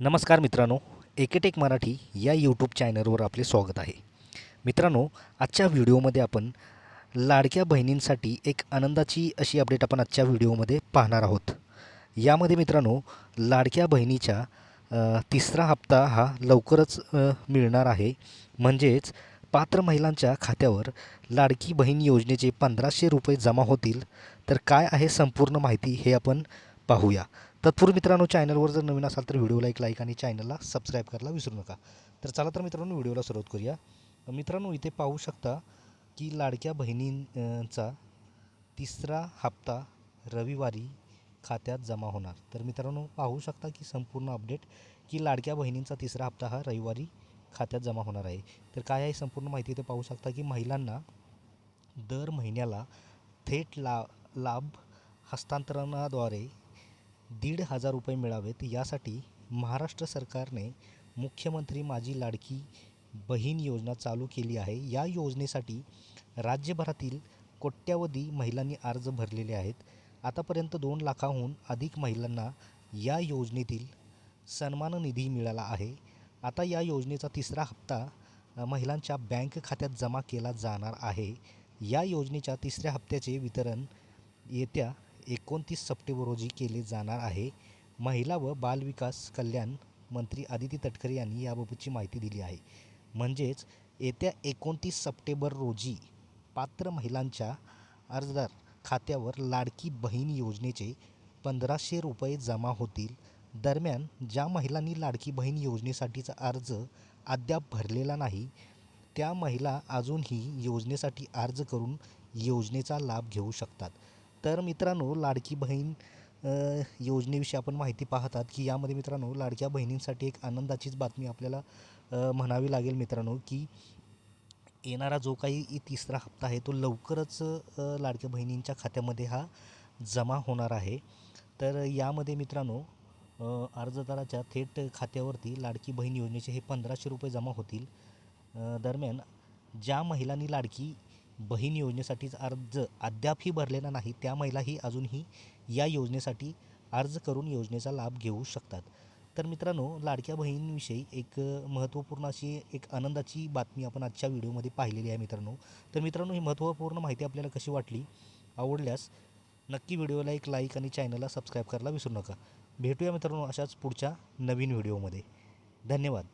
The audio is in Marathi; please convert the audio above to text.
नमस्कार मित्रांनो एकेटेक मराठी या यूट्यूब चॅनलवर आपले स्वागत आहे. मित्रांनो आजच्या व्हिडिओमध्ये आपण लाडक्या बहिणींसाठी एक आनंदाची अशी अपडेट आपण आजच्या व्हिडिओमध्ये पाहणार आहोत. यामध्ये मित्रांनो लाडक्या बहिणीच्या तिसरा हप्ता हा लवकरच मिळणार आहे. म्हणजेच पात्र महिलांच्या खात्यावर लाडकी बहीण योजनेचे पंधराशे रुपये जमा होतील. तर काय आहे संपूर्ण माहिती हे आपण पाहूया. तत्पूर्वी मित्रांनो चॅनलवर जर नवीन असाल तर व्हिडिओला एक लाईक आणि चॅनलला सबस्क्राईब करायला विसरू नका. तर चला तर मित्रांनो व्हिडिओला सुरुवात करूया. मित्रांनो इथे पाहू शकता की लाडक्या बहिणींचा तिसरा हप्ता रविवारी खात्यात जमा होणार. तर मित्रांनो पाहू शकता की संपूर्ण अपडेट की लाडक्या बहिणींचा तिसरा हप्ता हा रविवारी खात्यात जमा होणार आहे. तर काय आहे संपूर्ण माहिती इथे पाहू शकता की महिलांना दर महिन्याला थेट ला लाभ हस्तांतरणाद्वारे दीड हजार रुपये मिळावेत. यासाठी महाराष्ट्र सरकारने मुख्यमंत्री माझी लाडकी बहीण योजना चालू केली आहे. या योजनेसाठी राज्यभरातील कोट्यावधी महिलांनी अर्ज भरलेले आहेत. आतापर्यंत दोन लाखाहून अधिक महिलांना या योजनेतील सन्मान निधी मिळाला आहे. आता या योजनेचा तिसरा हप्ता महिलांच्या बँक खात्यात जमा केला जाणार आहे. या योजनेच्या तिसऱ्या हप्त्याचे वितरण येत्या एकोणतीस सप्टेंबर रोजी केले जाणार आहे. महिला व बालविकास कल्याण मंत्री आदिती तटकरे यांनी याबाबतची माहिती दिली आहे. म्हणजेच येत्या एकोणतीस सप्टेंबर रोजी पात्र महिलांच्या अर्जदार खात्यावर लाडकी बहीण योजनेचे पंधराशे रुपये जमा होतील. दरम्यान ज्या महिलांनी लाडकी बहीण योजनेसाठीचा अर्ज अद्याप भरलेला नाही त्या महिला अजूनही योजनेसाठी अर्ज करून योजनेचा लाभ घेऊ शकतात. तर मित्रांनो लाडकी बहीण योजनेविषयी आपण माहिती पाहतात की यामध्ये मित्रांनो लाडक्या बहिणींसाठी एक आनंदाचीच बातमी आपल्याला म्हणावी लागेल मित्रांनो की येणारा जो काही तिसरा हप्ता आहे तो लवकरच लाडक्या बहिणींच्या खात्यामध्ये हा जमा होणार आहे. तर यामध्ये मित्रांनो अर्जदाराच्या थेट खात्यावरती लाडकी बहीण योजनेचे हे पंधराशे रुपये जमा होतील. दरम्यान ज्या महिलांनी लाडकी बहीण योजनेसाठीच अर्ज अद्यापही भरलेला नाही त्या महिलाही अजूनही या योजनेसाठी अर्ज करून योजनेचा लाभ घेऊ शकतात. तर मित्रांनो लाडक्या बहिणीविषयी एक महत्त्वपूर्ण अशी एक आनंदाची बातमी आपण आजच्या व्हिडिओमध्ये पाहिलेली आहे मित्रांनो. तर मित्रांनो ही महत्त्वपूर्ण माहिती आपल्याला कशी वाटली आवडल्यास नक्की व्हिडिओला एक लाईक आणि चॅनलला सबस्क्राईब करायला विसरू नका. भेटूया मित्रांनो अशाच पुढच्या नवीन व्हिडिओमध्ये. धन्यवाद.